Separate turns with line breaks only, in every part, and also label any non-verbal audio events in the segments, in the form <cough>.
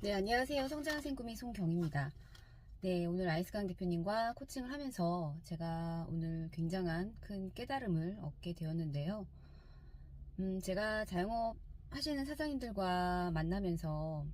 네, 안녕하세요. 성장생 꿈이 송경입니다. 네, 오늘 아이스강 대표님과 코칭을 하면서 제가 오늘 굉장한 큰 깨달음을 얻게 되었는데요. 음, 제가 자영업 하시는 사장님들과 만나면서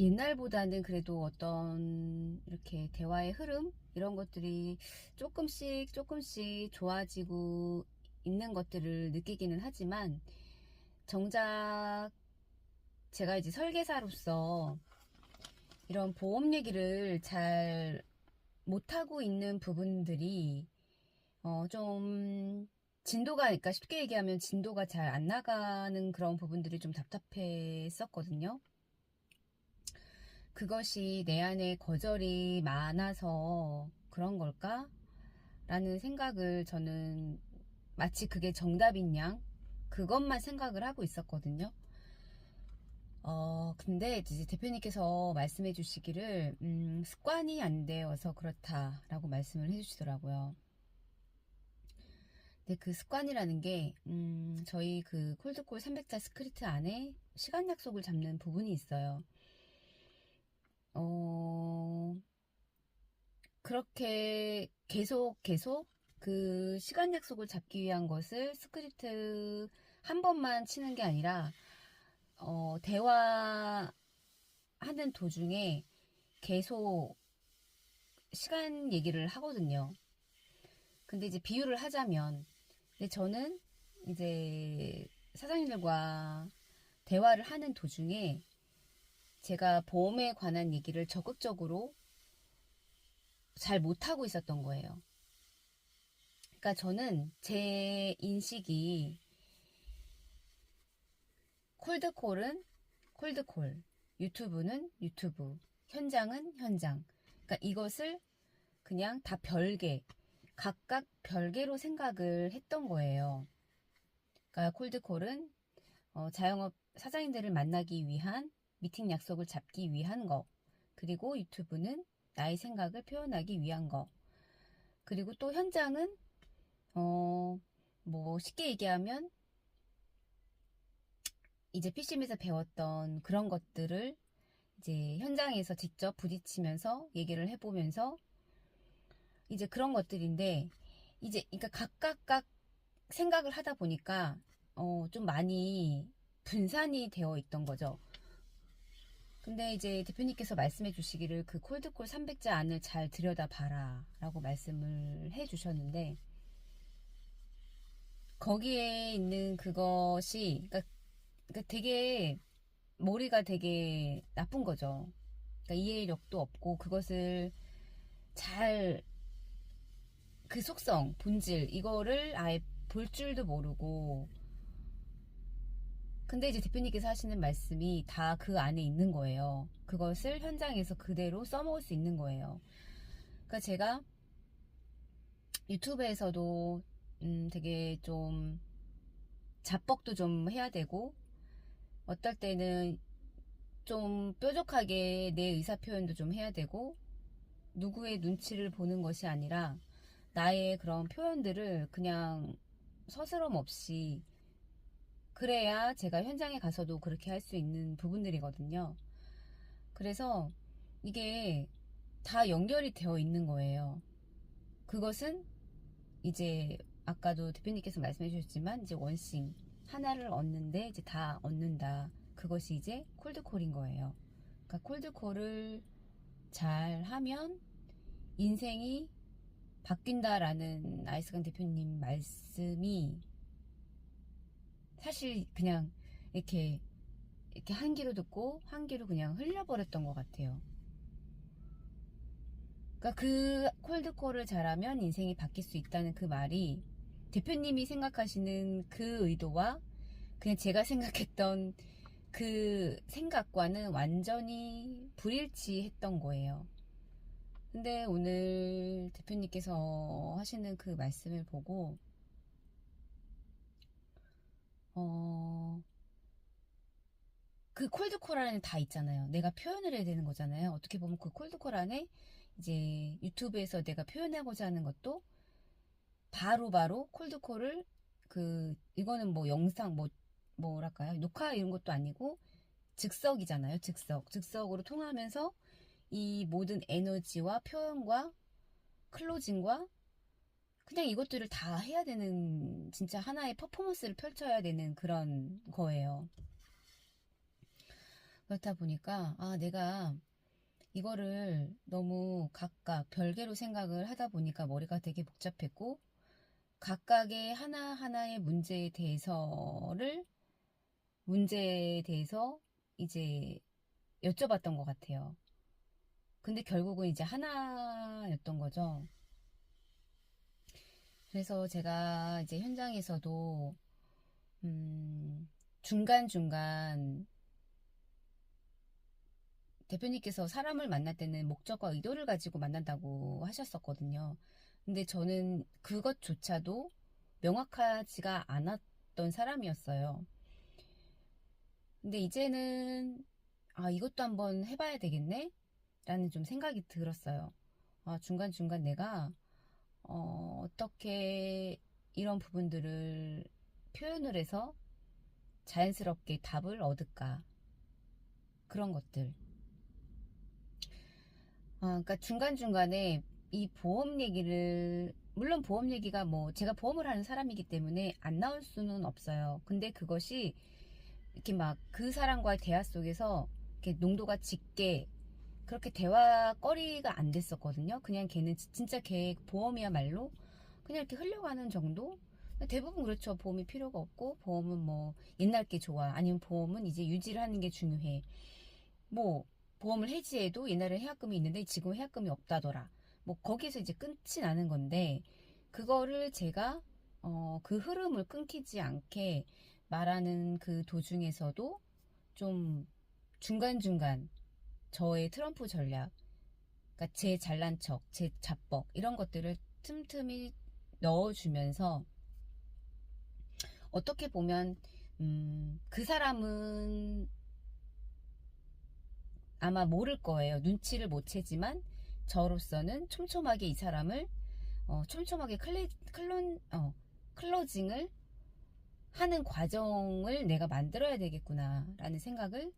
옛날보다는 그래도 어떤 이렇게 대화의 흐름 이런 것들이 조금씩 조금씩 좋아지고 있는 것들을 느끼기는 하지만 정작 제가 이제 설계사로서 이런 보험 얘기를 잘 못하고 있는 부분들이 어 좀 진도가 그러니까 쉽게 얘기하면 진도가 잘 안 나가는 그런 부분들이 좀 답답했었거든요. 그것이 내 안에 거절이 많아서 그런 걸까? 라는 생각을 저는 마치 그게 정답인 양 그것만 생각을 하고 있었거든요. 어, 근데 이제 대표님께서 말씀해 주시기를, 음, 습관이 안 되어서 그렇다라고 말씀을 해 주시더라고요. 근데 그 습관이라는 게, 음, 저희 그 콜드콜 300자 스크립트 안에 시간 약속을 잡는 부분이 있어요. 어, 그렇게 계속 계속 그 시간 약속을 잡기 위한 것을 스크립트 한 번만 치는 게 아니라 어, 대화하는 도중에 계속 시간 얘기를 하거든요. 근데 이제 비유를 하자면, 근데 저는 이제 사장님들과 대화를 하는 도중에 제가 보험에 관한 얘기를 적극적으로 잘 못하고 있었던 거예요. 그러니까 저는 제 인식이 콜드콜은 콜드콜, 유튜브는 유튜브, 현장은 현장. 그러니까 이것을 그냥 다 별개, 각각 별개로 생각을 했던 거예요. 그러니까 콜드콜은 어, 자영업 사장님들을 만나기 위한 미팅 약속을 잡기 위한 거. 그리고 유튜브는 나의 생각을 표현하기 위한 거. 그리고 또 현장은 어, 뭐 쉽게 얘기하면 이제 PCM에서 배웠던 그런 것들을 이제 현장에서 직접 부딪히면서 얘기를 해보면서 이제 그런 것들인데 이제 그러니까 각각각 생각을 하다 보니까 어, 좀 많이 분산이 되어 있던 거죠. 근데 이제 대표님께서 말씀해 주시기를 그 콜드콜 300자 안을 잘 들여다봐라 라고 말씀을 해 주셨는데 거기에 있는 그것이 그러니까, 그러니까 되게 머리가 되게 나쁜 거죠. 그러니까 이해력도 없고 그것을 잘 그 속성, 본질 이거를 아예 볼 줄도 모르고 근데 이제 대표님께서 하시는 말씀이 다 그 안에 있는 거예요. 그것을 현장에서 그대로 써먹을 수 있는 거예요. 그러니까 제가 유튜브에서도 음 되게 좀 자뻑도 좀 해야 되고 어떨 때는 좀 뾰족하게 내 의사 표현도 좀 해야 되고 누구의 눈치를 보는 것이 아니라 나의 그런 표현들을 그냥 서스럼 없이 그래야 제가 현장에 가서도 그렇게 할 수 있는 부분들이거든요. 그래서 이게 다 연결이 되어 있는 거예요. 그것은 이제 아까도 대표님께서 말씀해 주셨지만 이제 원싱 하나를 얻는데 이제 다 얻는다. 그것이 이제 콜드콜인 거예요. 그러니까 콜드콜을 잘 하면 인생이 바뀐다라는 아이스강 대표님 말씀이 사실 그냥 이렇게 이렇게 한 귀로 듣고 한 귀로 그냥 흘려버렸던 것 같아요. 그러니까 그 콜드콜을 잘하면 인생이 바뀔 수 있다는 그 말이 대표님이 생각하시는 그 의도와 그냥 제가 생각했던 그 생각과는 완전히 불일치했던 거예요. 근데 오늘 대표님께서 하시는 그 말씀을 보고 어, 그 콜드콜 안에 다 있잖아요. 내가 표현을 해야 되는 거잖아요. 어떻게 보면 그 콜드콜 안에 이제 유튜브에서 내가 표현하고자 하는 것도 바로바로 바로 콜드콜을 그, 이거는 뭐 영상, 뭐, 뭐랄까요? 녹화 이런 것도 아니고 즉석이잖아요. 즉석. 즉석으로 통하면서 이 모든 에너지와 표현과 클로징과 그냥 이것들을 다 해야 되는 진짜 하나의 퍼포먼스를 펼쳐야 되는 그런 거예요. 그렇다 보니까 아 내가 이거를 너무 각각 별개로 생각을 하다 보니까 머리가 되게 복잡했고 각각의 하나하나의 문제에 대해서를 문제에 대해서 이제 여쭤봤던 것 같아요. 근데 결국은 이제 하나였던 거죠. 그래서 제가 이제 현장에서도 음, 중간중간 대표님께서 사람을 만날 때는 목적과 의도를 가지고 만난다고 하셨었거든요. 근데 저는 그것조차도 명확하지가 않았던 사람이었어요. 근데 이제는 아, 이것도 한번 해봐야 되겠네? 라는 좀 생각이 들었어요. 아, 중간중간 내가 어, 어떻게 이런 부분들을 표현을 해서 자연스럽게 답을 얻을까. 그런 것들. 아, 그러니까 중간중간에 이 보험 얘기를, 물론 보험 얘기가 뭐 제가 보험을 하는 사람이기 때문에 안 나올 수는 없어요. 근데 그것이 이렇게 막 그 사람과의 대화 속에서 이렇게 농도가 짙게 그렇게 대화거리가 안 됐었거든요. 그냥 걔는 지- 진짜 걔 보험이야말로 그냥 이렇게 흘려가는 정도? 대부분 그렇죠. 보험이 필요가 없고 보험은 뭐 옛날 게 좋아. 아니면 보험은 이제 유지를 하는 게 중요해. 뭐 보험을 해지해도 옛날에 해약금이 있는데 지금 은 해약금이 없다더라. 뭐 거기서 이제 끝이 나는 건데 그거를 제가 어, 그 흐름을 끊기지 않게 말하는 그 도중에서도 좀 중간중간 저의 트럼프 전략, 그러니까 제 잘난 척, 제 자뻑 이런 것들을 틈틈이 넣어주면서 어떻게 보면 음, 그 사람은 아마 모를 거예요. 눈치를 못 채지만 저로서는 촘촘하게 이 사람을 어, 촘촘하게 클레, 클론, 어, 클로징을 하는 과정을 내가 만들어야 되겠구나라는 생각을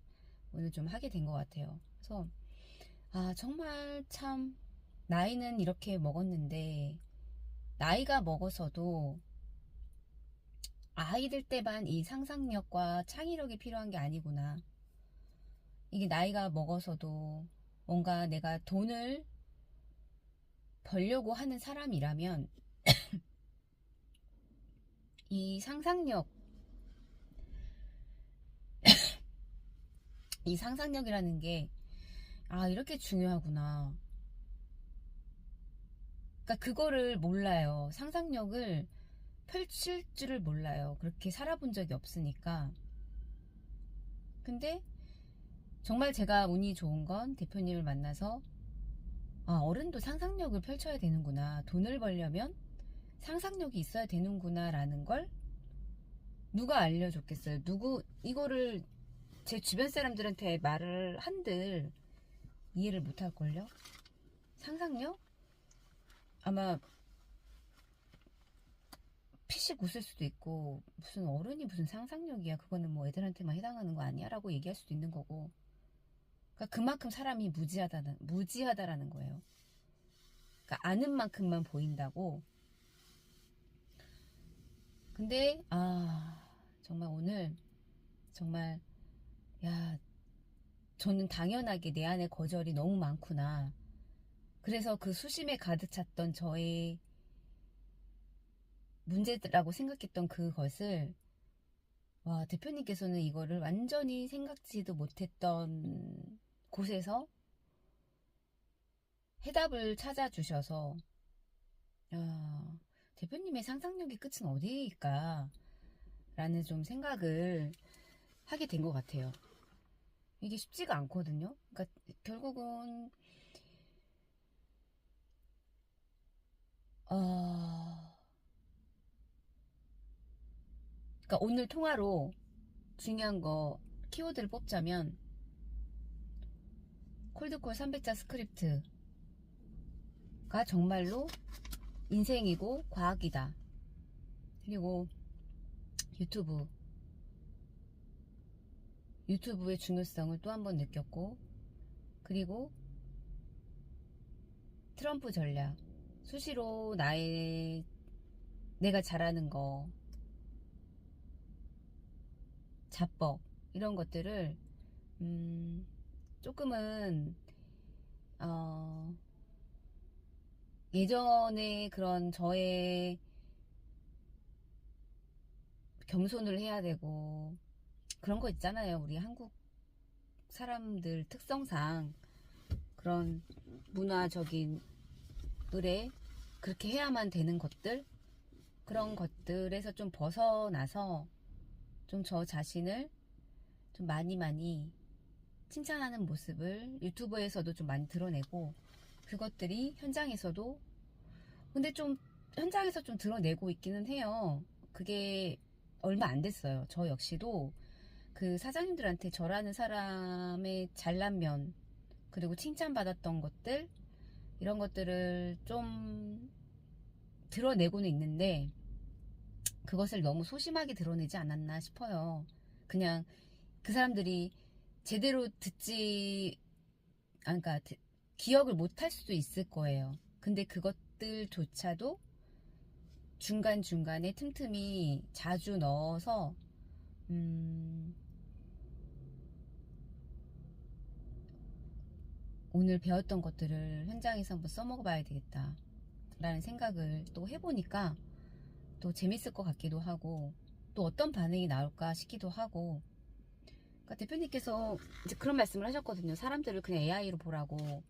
오늘 좀 하게 된 것 같아요. 그래서 아 정말 참 나이는 이렇게 먹었는데 나이가 먹어서도 아이들 때만 이 상상력과 창의력이 필요한 게 아니구나. 이게 나이가 먹어서도 뭔가 내가 돈을 벌려고 하는 사람이라면 <coughs> 이 상상력 <coughs> 이 상상력이라는 게 아, 이렇게 중요하구나. 그러니까 그거를 몰라요. 상상력을 펼칠 줄을 몰라요. 그렇게 살아본 적이 없으니까. 근데 정말 제가 운이 좋은 건 대표님을 만나서 아, 어른도 상상력을 펼쳐야 되는구나. 돈을 벌려면 상상력이 있어야 되는구나. 라는 걸 누가 알려줬겠어요? 누구, 이거를 제 주변 사람들한테 말을 한들 이해를 못할걸요? 상상력? 아마 피식 웃을 수도 있고 무슨 어른이 무슨 상상력이야 그거는 뭐 애들한테만 해당하는 거 아니야? 라고 얘기할 수도 있는 거고 그러니까 그만큼 사람이 무지하다는, 무지하다라는 거예요 그러니까 아는 만큼만 보인다고 근데 아 정말 오늘 정말 야 저는 당연하게 내 안에 거절이 너무 많구나. 그래서 그 수심에 가득 찼던 저의 문제라고 생각했던 그것을 와 대표님께서는 이거를 완전히 생각지도 못했던 곳에서 해답을 찾아주셔서 야 대표님의 상상력의 끝은 어디일까 라는 좀 생각을 하게 된 것 같아요. 이게 쉽지가 않거든요. 그러니까 결국은 어... 그러니까 오늘 통화로 중요한 거 키워드를 뽑자면 콜드콜 300자 스크립트가 정말로 인생이고 과학이다. 그리고 유튜브 유튜브의 중요성을 또 한 번 느꼈고 그리고 트럼프 전략 수시로 나의 내가 잘하는 거 자법 이런 것들을 음, 조금은 어, 예전에 그런 저의 겸손을 해야 되고 그런 거 있잖아요. 우리 한국 사람들 특성상 그런 문화적인 의뢰 그렇게 해야만 되는 것들 그런 것들에서 좀 벗어나서 좀 저 자신을 좀 많이 많이 칭찬하는 모습을 유튜브에서도 좀 많이 드러내고 그것들이 현장에서도 근데 좀 현장에서 좀 드러내고 있기는 해요. 그게 얼마 안 됐어요. 저 역시도 그 사장님들한테 저라는 사람의 잘난 면 그리고 칭찬받았던 것들 이런 것들을 좀 드러내고는 있는데 그것을 너무 소심하게 드러내지 않았나 싶어요. 그냥 그 사람들이 제대로 듣지, 아, 그러니까 드- 기억을 못할 수도 있을 거예요. 근데 그것들조차도 중간중간에 틈틈이 자주 넣어서, 음, 오늘 배웠던 것들을 현장에서 한번 써먹어 봐야 되겠다. 라는 생각을 또 해보니까 또 재밌을 것 같기도 하고 또 어떤 반응이 나올까 싶기도 하고 그러니까 대표님께서 이제 그런 말씀을 하셨거든요. 사람들을 그냥 AI로 보라고.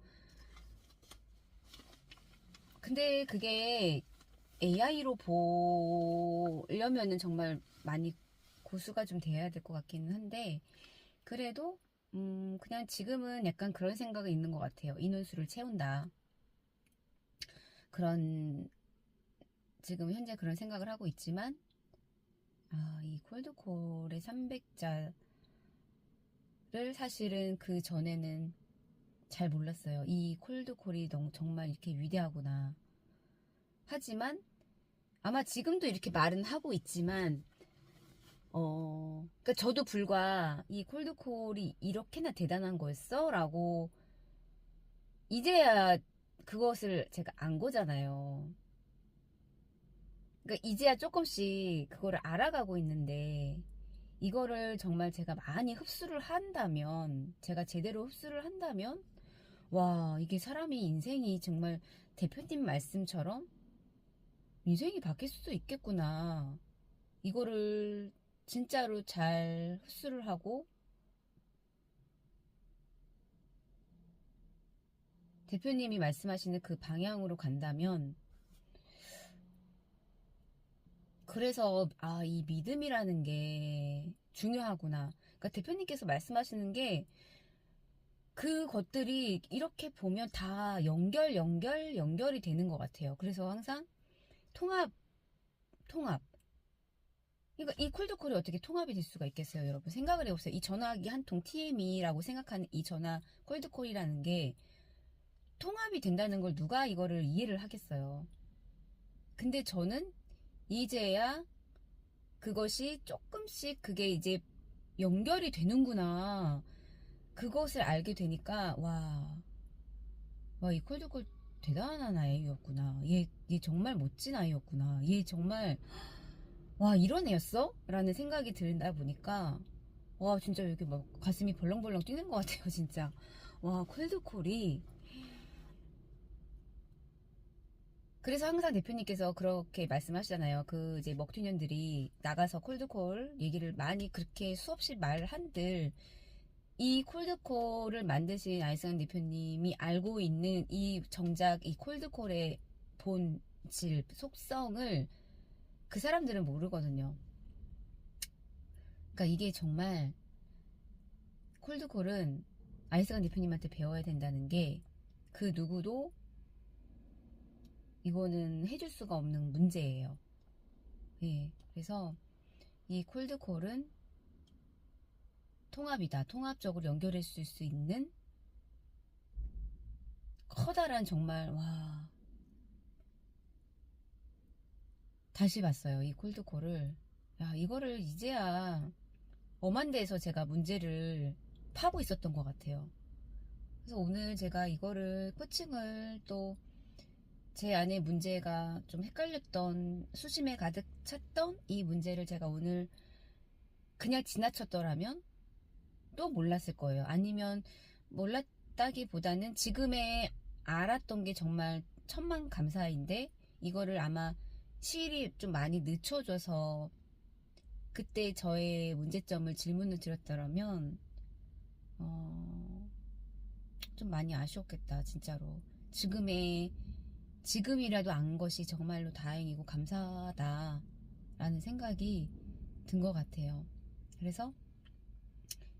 근데 그게 AI로 보려면은 정말 많이 고수가 좀 돼야 될 것 같기는 한데 그래도 음 그냥 지금은 약간 그런 생각이 있는 것 같아요. 인원수를 채운다. 그런 지금 현재 그런 생각을 하고 있지만 아, 이 콜드콜의 300자 를 사실은 그 전에는 잘 몰랐어요. 이 콜드콜이 정말 이렇게 위대하구나. 하지만 아마 지금도 이렇게 말은 하고 있지만 어, 그러니까 저도 불과 이 콜드콜이 이렇게나 대단한 거였어? 라고 이제야 그것을 제가 안 거잖아요. 그러니까 이제야 조금씩 그거를 알아가고 있는데 이거를 정말 제가 많이 흡수를 한다면 제가 제대로 흡수를 한다면 와 이게 사람이 인생이 정말 대표님 말씀처럼 인생이 바뀔 수도 있겠구나. 이거를 진짜로 잘 흡수를 하고 대표님이 말씀하시는 그 방향으로 간다면 그래서 아, 이 믿음이라는 게 중요하구나. 그러니까 대표님께서 말씀하시는 게 그것들이 이렇게 보면 다 연결, 연결, 연결이 되는 것 같아요. 그래서 항상 통합, 통합. 그러니까 이 콜드콜이 어떻게 통합이 될 수가 있겠어요, 여러분? 생각을 해보세요. 이 전화기 한 통 TM이라고 생각하는 이 전화 콜드콜이라는 게 통합이 된다는 걸 누가 이거를 이해를 하겠어요. 근데 저는 이제야 그것이 조금씩 그게 이제 연결이 되는구나. 그것을 알게 되니까, 와, 와, 이 콜드콜 대단한 아이였구나. 얘, 얘 정말 멋진 아이였구나. 얘 정말, 와, 이런 애였어? 라는 생각이 들다 보니까, 와, 진짜 여기 막 가슴이 벌렁벌렁 뛰는 것 같아요, 진짜. 와, 콜드콜이, 그래서 항상 대표님께서 그렇게 말씀하시잖아요. 그 이제 먹튀년들이 나가서 콜드콜 얘기를 많이 그렇게 수없이 말한들 이 콜드콜을 만드신 아이승환 대표님이 알고 있는 이 정작 이 콜드콜의 본질, 속성을 그 사람들은 모르거든요. 그러니까 이게 정말 콜드콜은 아이승환 대표님한테 배워야 된다는 게 그 누구도 이거는 해줄 수가 없는 문제예요. 예. 그래서 이 콜드콜은 통합이다. 통합적으로 연결했을 수 있는 커다란 정말 와 다시 봤어요. 이 콜드콜을 야 이거를 이제야 엄한 데에서 제가 문제를 파고 있었던 것 같아요. 그래서 오늘 제가 이거를 코칭을 또 제 안에 문제가 좀 헷갈렸던 수심에 가득 찼던 이 문제를 제가 오늘 그냥 지나쳤더라면 또 몰랐을 거예요. 아니면 몰랐다기보다는 지금의 알았던 게 정말 천만 감사인데 이거를 아마 시일이 좀 많이 늦춰져서 그때 저의 문제점을 질문을 드렸더라면 어, 좀 많이 아쉬웠겠다 진짜로 지금의 지금이라도 안 것이 정말로 다행이고 감사하다 라는 생각이 든 것 같아요. 그래서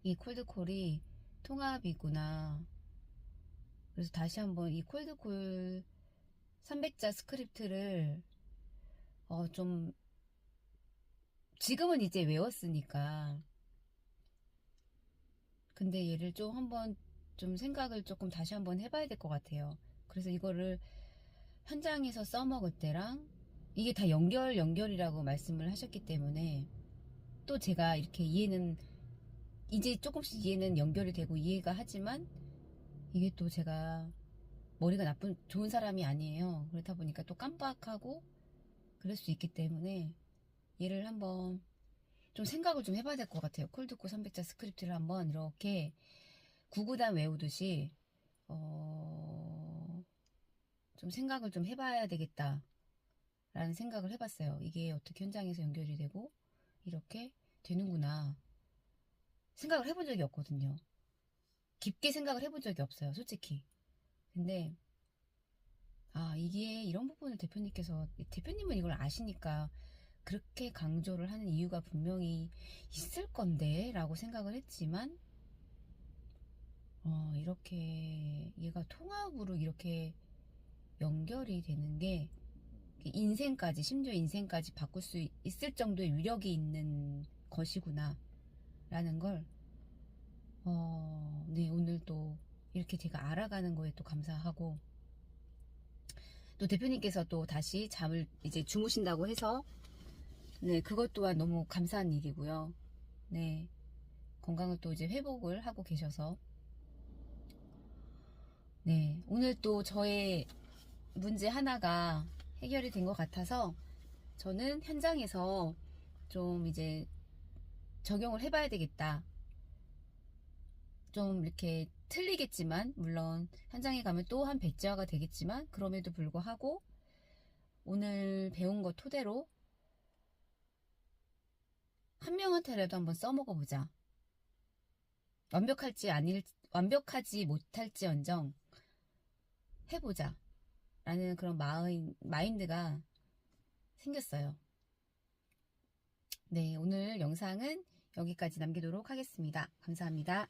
이 콜드콜이 통합이구나. 그래서 다시 한번 이 콜드콜 300자 스크립트를 어, 좀 지금은 이제 외웠으니까. 근데 얘를 좀 한번 좀 생각을 조금 다시 한번 해봐야 될 것 같아요. 그래서 이거를 현장에서 써먹을 때랑 이게 다 연결 연결이라고 말씀을 하셨기 때문에 또 제가 이렇게 이해는 이제 조금씩 이해는 연결이 되고 이해가 하지만 이게 또 제가 머리가 나쁜 좋은 사람이 아니에요. 그렇다 보니까 또 깜빡하고 그럴 수 있기 때문에 얘를 한번 좀 생각을 좀 해봐야 될 것 같아요. 콜드코 300자 스크립트를 한번 이렇게 구구단 외우듯이 어... 좀 생각을 좀 해봐야 되겠다 라는 생각을 해봤어요. 이게 어떻게 현장에서 연결이 되고 이렇게 되는구나 생각을 해본 적이 없거든요. 깊게 생각을 해본 적이 없어요. 솔직히. 근데 아 이게 이런 부분을 대표님께서 대표님은 이걸 아시니까 그렇게 강조를 하는 이유가 분명히 있을 건데 라고 생각을 했지만 어 이렇게 얘가 통합으로 이렇게 연결이 되는 게 인생까지 심지어 인생까지 바꿀 수 있을 정도의 위력이 있는 것이구나 라는 걸 어, 네, 오늘 또 이렇게 제가 알아가는 거에 또 감사하고 또 대표님께서 또 다시 잠을 이제 주무신다고 해서 네, 그것 또한 너무 감사한 일이고요. 네. 건강을 또 이제 회복을 하고 계셔서 네, 오늘 또 저의 문제 하나가 해결이 된 것 같아서 저는 현장에서 좀 이제 적용을 해봐야 되겠다. 좀 이렇게 틀리겠지만, 물론 현장에 가면 또 한 백지화가 되겠지만, 그럼에도 불구하고 오늘 배운 거 토대로 한 명한테라도 한번 써먹어 보자. 완벽할지 아닐, 완벽하지 못할지언정 해보자. 라는 그런 마인, 마인드가 생겼어요. 네, 오늘 영상은 여기까지 남기도록 하겠습니다. 감사합니다.